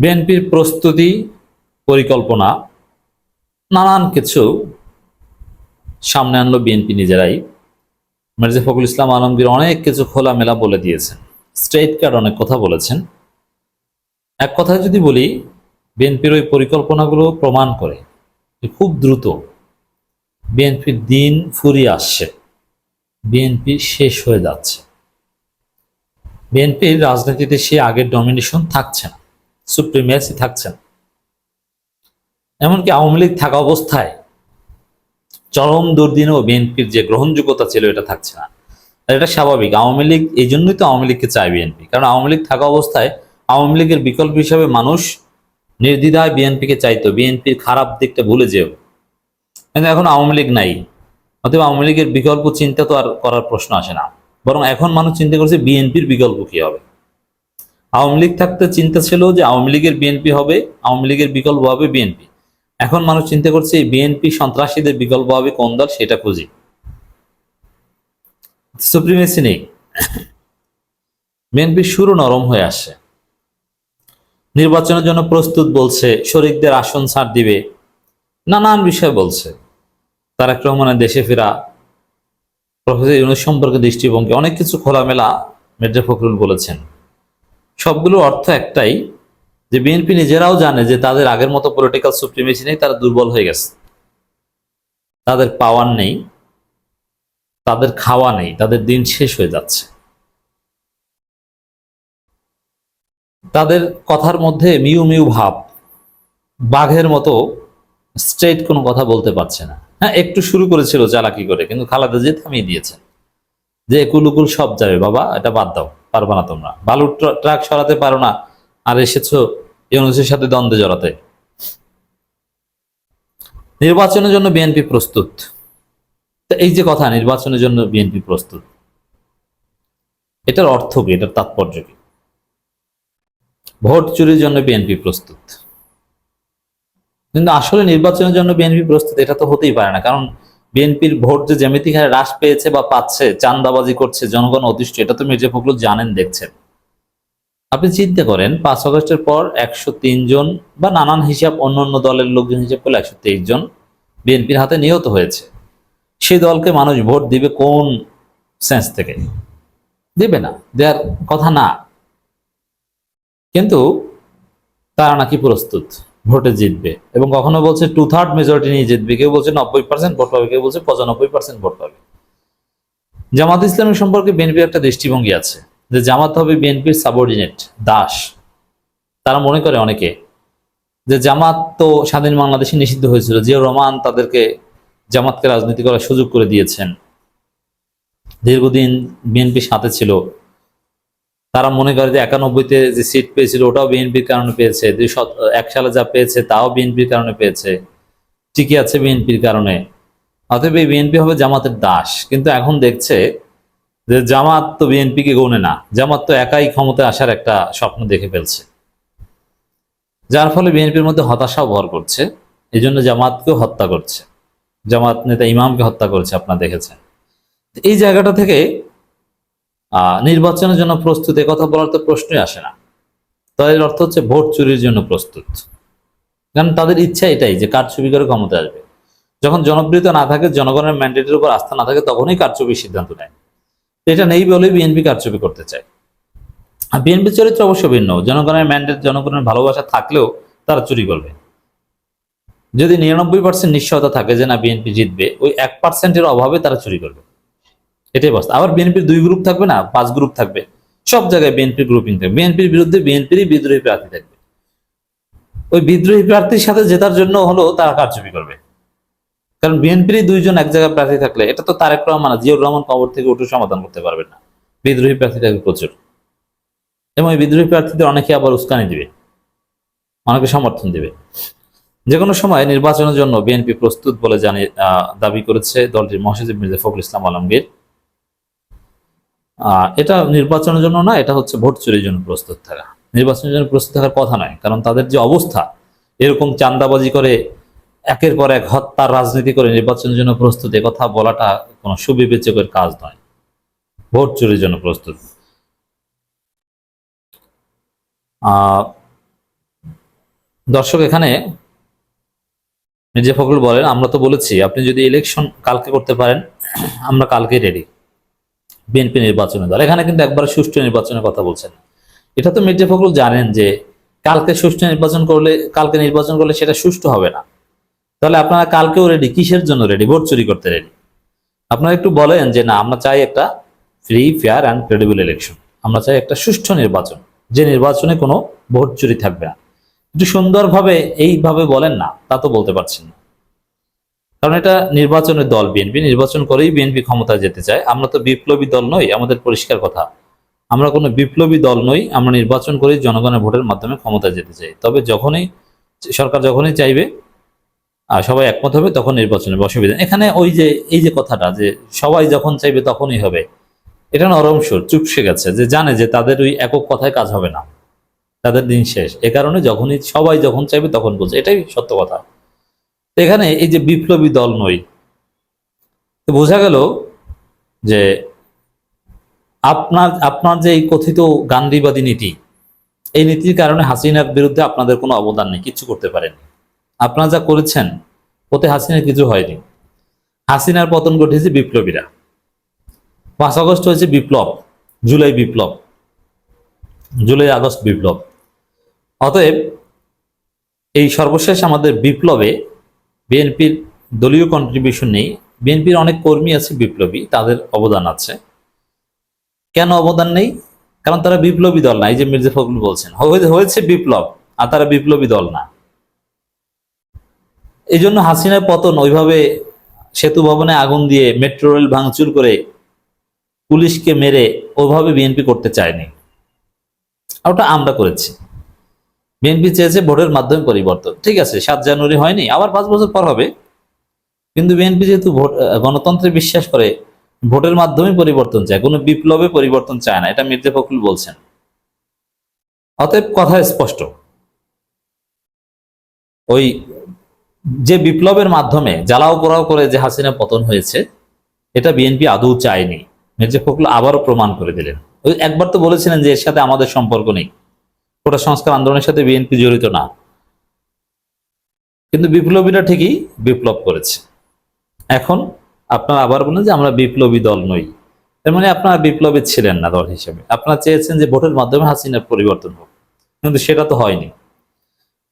বিএনপির প্রস্তুতি পরিকল্পনা, নানান কিছু সামনে আনলো বিএনপি নিজেরাই। মির্জা ফখরুল ইসলাম আলমগীর অনেক কিছু খোলামেলা বলে দিয়েছেন স্ট্রেট কার্ড অনেক কথা বলেছেন। এক কথায় যদি বলি, বিএনপির ওই পরিকল্পনাগুলো প্রমাণ করে খুব দ্রুত বিএনপির দিন ফুরিয়ে আসছে, বিএনপি শেষ হয়ে যাচ্ছে। বিএনপির রাজনীতিতে সে আগের ডমিনেশন থাকছে না। সুপ্রিমিয়াসি থাকছেন। এমনকি আওয়ামী লীগ থাকা অবস্থায় চরম দুর্দিনেও বিএনপির যে গ্রহণযোগ্যতা ছিল, এটা থাকছে না। এটা স্বাভাবিক। আওয়ামী লীগ, এই জন্যই তো আওয়ামী লীগকে চায় বিএনপি। কারণ আওয়ামী লীগ থাকা অবস্থায় আওয়ামী লীগের বিকল্প হিসাবে মানুষ নির্দ্বিধায় বিএনপিকে চাইতো। বিএনপির খারাপ দিকটা ভুলে যেও। কিন্তু এখন আওয়ামী লীগ নাই। অথবা আওয়ামী লীগের বিকল্প চিন্তা তো আর করার প্রশ্ন আসে না। বরং এখন মানুষ চিন্তা করছে বিএনপির বিকল্প কি হবে? আওয়ামী লীগ থাকতে চিন্তা ছিল যে আওয়ামী লীগের বিএনপি হবে, আওয়ামী লীগের বিকল্প হবে বিএনপি এখন মানুষ চিন্তা করছে বিএনপি সন্ত্রাসীদের বিকল্প হবে কোন দল, সেটা খুঁজি। সুপ্রিমেসি নেই। বিএনপি শুরু নরম হয়ে আসে নির্বাচনের জন্য প্রস্তুত বলছে, শরিকদের আসন ছাড় দিবে। নানান বিষয় বলছে। তারেক রহমানের দেশে ফেরা, প্রফেসর ইউনুস সম্পর্কে দৃষ্টিভঙ্গি, অনেক কিছু খোলামেলা মির্জা ফখরুল বলেছেন। সবগুলোর অর্থ একটাই যে বিএনপি নিজেরাও জানে যে তাদের আগের মতো পলিটিক্যাল সুপ্রিমেসি নেই, তারা দুর্বল হয়ে গেছে। তাদের পাওয়ার নেই, তাদের খাওয়া নেই, তাদের দিন শেষ হয়ে যাচ্ছে। তাদের কথার মধ্যে মিউ মিউ ভাব, বাঘের মতো স্ট্রেট কোনো কথা বলতে পারছে না। হ্যাঁ একটু শুরু করেছিল চালাকি করে, কিন্তু খালাদা যে থামিয়ে দিয়েছেন, যে একুল উকুল সব যাবে, বাবা, এটা বাদ দাও। পারবা না তোমরা। বালুর ট্রাক সরাতে পারো না। আর এসেছ ইউনুসের সাথে দ্বন্দ্বে জড়াতে। নির্বাচনের জন্য বিএনপি প্রস্তুত। এই যে কথা, নির্বাচনের জন্য বিএনপি প্রস্তুত। এটার অর্থ কি? এটার তাৎপর্য কি? ভোট চুরির জন্য বিএনপি প্রস্তুত। কিন্তু আসলে নির্বাচনের জন্য বিএনপি প্রস্তুত, এটা তো হতেই পারে না। কারণ বিএনপির ভোট যে জ্যামিতিক হারে হ্রাস পেয়েছে বা পাচ্ছে চান্দাবাজি করছে, জনগণ অতিষ্ঠ, এটা তো মির্জা ফখরুল জানেন, দেখছেন। আপনি চিন্তা করেন, পাঁচ আগস্টের পর একশো জন বা নানান হিসাব, অন্য অন্য দলের লোকজন হিসাব করলে একশো তেইশ জন বিএনপির হাতে নিহত হয়েছে। সেই দলকে মানুষ ভোট দিবে কোন সেন্স থেকে? দেবে না, দেওয়ার কথা না। কিন্তু তারা নাকি প্রস্তুত। ভোটে জিতবে। এবং কখনো বলছে টু থার্ড মেজরিটি নিয়ে জিতবে, কেউ বলছে নব্বই পার্সেন্ট ভোট পাবে, কেউ বলছে পঁচানব্বই পার্সেন্ট ভোট পাবে। জামাত ইসলামের সম্পর্কে বিএনপির একটা দৃষ্টিভঙ্গি আছে, যে জামাত হবে বিএনপির সাবঅর্ডিনেট দাস। তারা মনে করে অনেকে, যে জামাত তো স্বাধীন বাংলাদেশে নিষিদ্ধ হয়েছিল, যে রহমান তাদেরকে জামাতকে রাজনীতি করার সুযোগ করে দিয়েছেন। দীর্ঘদিন বিএনপির সাথে ছিল তারা মনে করে যে একানব্বইতে যে সিট পেয়েছিল, ওটাও বিএনপির কারণে পেয়েছে। দুই এক সালে যা পেয়েছে, তাও বিএনপির কারণে পেয়েছে। টিকে আছে বিএনপির কারণে। অতএব এই বিএনপি হবে জামাতের দাস। কিন্তু এখন দেখছে যে জামাত তো বিএনপিকে গৌনে না। জামাত তো একাই ক্ষমতায় আসার একটা স্বপ্ন দেখে ফেলছে। যার ফলে বিএনপির মধ্যে হতাশাও ভর করছে। এই জন্য জামাতকেও হত্যা করছে। জামাত নেতা ইমামকে হত্যা করেছে, আপনারা দেখেছেন। এই জায়গাটা থেকে নির্বাচনের জন্য প্রস্তুত কথা বলার তো প্রশ্নই আসে না। তাদের অর্থ হচ্ছে ভোট চুরির জন্য প্রস্তুত। কারণ তাদের ইচ্ছা এটাই যে কারচুপি করে ক্ষমতা আসবে। যখন জনপ্রিয়তা না থাকে, জনগণের ম্যান্ডেটের উপর আস্থা না থাকে, তখনই কারচুপির সিদ্ধান্ত নেয়। এটা নেই বলেই বিএনপি কারচুপি করতে চায়। আর বিএনপির চরিত্র অবশ্য ভিন্ন। জনগণের ম্যান্ডেট জনগণের ভালোবাসা থাকলেও তারা চুরি করবে। যদি নিরানব্বই পার্সেন্ট নিশ্চয়তা থাকে যে না বিএনপি জিতবে, ওই এক পার্সেন্টের অভাবে তারা চুরি করবে। এটাই বাস্তব আবার বিএনপির দুই গ্রুপ থাকবে না, পাঁচ গ্রুপ থাকবে। সব জায়গায় বিএনপির গ্রুপিং থাকবে। বিএনপির বিরুদ্ধে বিএনপিরই বিদ্রোহী প্রার্থী থাকবে। ওই বিদ্রোহী প্রার্থীর সাথে জেতার জন্য হলো তারা কারচুপি করবে। কারণ বিএনপিরই দুইজন এক জায়গায় প্রার্থী থাকলে এটা তো তারেক রহমান জিয়াউর রহমান কবর থেকে উঠে সমাধান করতে পারবে না। বিদ্রোহী প্রার্থী থাকবে প্রচুর। এবং এই বিদ্রোহী প্রার্থীদের অনেকে আবার উস্কানি দিবে। অনেকে সমর্থন দিবে। যে কোনো সময় নির্বাচনের জন্য বিএনপি প্রস্তুত বলে জানিয়ে দাবি করেছে দলটির মহাসচিব মির্জা ফখরুল ইসলাম আলমগীর। এটা নির্বাচনের জন্য না, এটা হচ্ছে ভোট চুরির জন্য প্রস্তুত থাকা। নির্বাচনের জন্য প্রস্তুত থাকার কথা নয়, কারণ তাদের যে অবস্থা, এরকম চান্দাবাজি করে একের পর এক হত্যার রাজনীতি করে নির্বাচনের জন্য প্রস্তুত কথা বলাটা কোনো সুবিবেচকের কাজ নয়। ভোট চুরির জন্য প্রস্তুত। দর্শক এখানে মির্জা ফখরুল বলেন, আমরা তো বলেছি, আপনি যদি ইলেকশন কালকে করতে পারেন, আমরা কালকে রেডি বিএনপি নির্বাচনের দল। এখানে কিন্তু একবার সুষ্ঠু নির্বাচনের কথা বলছেন। এটা তো মির্জা ফখরুল জানেন যে কালকে সুষ্ঠু নির্বাচন করলে, কালকে নির্বাচন করলে সেটা সুষ্ঠু হবে না। তাহলে আপনারা কালকেও রেডি কিসের জন্য রেডি ভোট চুরি করতে রেডি আপনারা একটু বলেন যে না, আমরা চাই একটা free fair and credible election আমরা চাই একটা সুষ্ঠু নির্বাচন। যে নির্বাচনে কোনো ভোট চুরি থাকবে না। একটু সুন্দরভাবে এইভাবে বলেন না, তা তো বলতে পারছেন না। কারণ এটা নির্বাচনের দল বিএনপি নির্বাচন করেই বিএনপি ক্ষমতা যেতে চায়। আমরা তো বিপ্লবী দল নই, আমাদের পরিষ্কার কথা। আমরা কোনো বিপ্লবী দল নই, আমরা নির্বাচন করেই জনগণের ভোটের মাধ্যমে ক্ষমতা যেতে চাই। তবে যখনই, সরকার যখনই চাইবে, আর সবাই একমত হবে, তখন নির্বাচনের অসুবিধা এখানে ওই যে, এই যে কথাটা যে সবাই যখন চাইবে তখনই হবে, এটা নরম সুর, চুপসে গেছে, যে জানে যে তাদের ওই একক কথায় কাজ হবে না। তাদের দিন শেষ। এ কারণে যখনই সবাই যখন চাইবে তখন বলছে, এটাই সত্য কথা। এখানে এই যে বিপ্লবী দল নই বোঝা গেল যে আপনার আপনার যে এই কথিত গান্ধীবাদী নীতি, এই নীতির কারণে হাসিনার বিরুদ্ধে আপনাদের কোনো অবদান নেই কিছু করতে পারেননি। আপনারা যা করেছেন, ওতে হাসিনার কিছু হয়নি। হাসিনার পতন ঘটেছে বিপ্লবীরা। পাঁচ আগস্ট হয়েছে বিপ্লব, জুলাই বিপ্লব, জুলাই আগস্ট বিপ্লব। অতএব এই সর্বশেষ আমাদের বিপ্লবে বিএনপির দলীয় কন্ট্রিবিউশন নেই। বিএনপির অনেক কর্মী আছে বিপ্লবী, তাদের অবদান আছে। কেন অবদান নেই? কারণ তারা বিপ্লবী দল না, এই যে মির্জা ফখরুল বলছেন। হয়ে- হয়েছে বিপ্লব, আর তারা বিপ্লবী দল না। এই জন্য হাসিনার পতন ওইভাবে সেতু ভবনে আগুন দিয়ে মেট্রো রেল ভাঙচুর করে পুলিশকে মেরে ওইভাবে বিএনপি করতে চায়নি। ওটা আমরা করেছি। বিএনপি চেয়েছে ভোটের মাধ্যমে পরিবর্তন। ঠিক আছে, সাত জানুয়ারি হয়নি, আবার পাঁচ বছর পর হবে। কিন্তু বিএনপি যেহেতু ভোট গণতন্ত্রে বিশ্বাস করে, ভোটের মাধ্যমে পরিবর্তন চায়, কোনো বিপ্লবে পরিবর্তন চায় না, এটা মির্জা ফখরুল বলছেন। অতএব কথা স্পষ্ট। ওই যে বিপ্লবের মাধ্যমে জ্বালাও পোড়াও করে যে হাসিনা পতন হয়েছে, এটা বিএনপি আদৌ চায়নি। মির্জা ফখরুল আবারও প্রমাণ করে দিলেন। ওই একবার তো বলেছিলেন যে এর সাথে আমাদের সম্পর্ক নেই। ওটা সংস্কার আন্দোলনের সাথে বিএনপি জড়িত না। কিন্তু বিপ্লবীরা ঠিকই বিপ্লব করেছে। এখন আপনারা আবার বলেন যে আমরা বিপ্লবী দল নই। এর মানে আপনারা বিপ্লবী ছিলেন না দল হিসেবে। আপনারা চেয়েছেন যে ভোটের মাধ্যমে হাসিনার পরিবর্তন হোক। কিন্তু সেটা তো হয়নি।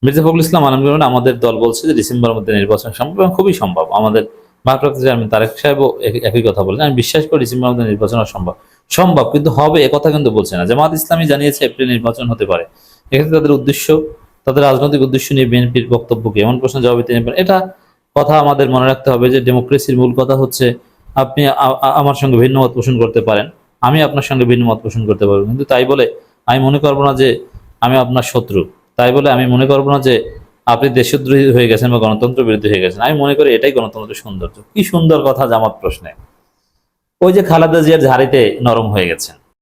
মির্জা ফখরুল ইসলাম আলম বলেন, আমাদের দল বলছে যে ডিসেম্বরের মধ্যে নির্বাচন সম্ভব এবং খুবই সম্ভব। আমাদের ভারপ্রাপ্ত চেয়ারম্যান তারেক সাহেবও একই- কথা বলেন আমি বিশ্বাস করি ডিসেম্বরের মধ্যে নির্বাচন সম্ভব। সম্ভব কিন্তু হবে কথা কিন্তু বলছে না। জামাত ইসলামী জানিয়েছে এপ্রিল নির্বাচন হতে পারে। এক্ষেত্রে তাদের উদ্দেশ্য, তাদের রাজনৈতিক উদ্দেশ্য নিয়ে বিএনপির বক্তব্য কি এমন প্রশ্ন জবাবে তিনি এটা কথা আমাদের মনে রাখতে হবে যে ডেমোক্রেসির মূল কথা হচ্ছে আপনি আমার সঙ্গে ভিন্ন মত পোষণ করতে পারেন। আমি আপনার সঙ্গে ভিন্ন মত পোষণ করতে পারব। কিন্তু তাই বলে আমি মনে করব না যে আমি আপনার শত্রু। তাই বলে আমি মনে করব না যে আপনি দেশদ্রোহী হয়ে গেছেন বা গণতন্ত্র বিরোধী হয়ে গেছেন। আমি মনে করি এটাই গণতন্ত্রের সৌন্দর্য। কি সুন্দর কথা জামাত প্রশ্নে। ওই যে খালেদা জিয়ার ঝাড়িতে নরম হয়ে গেছেন।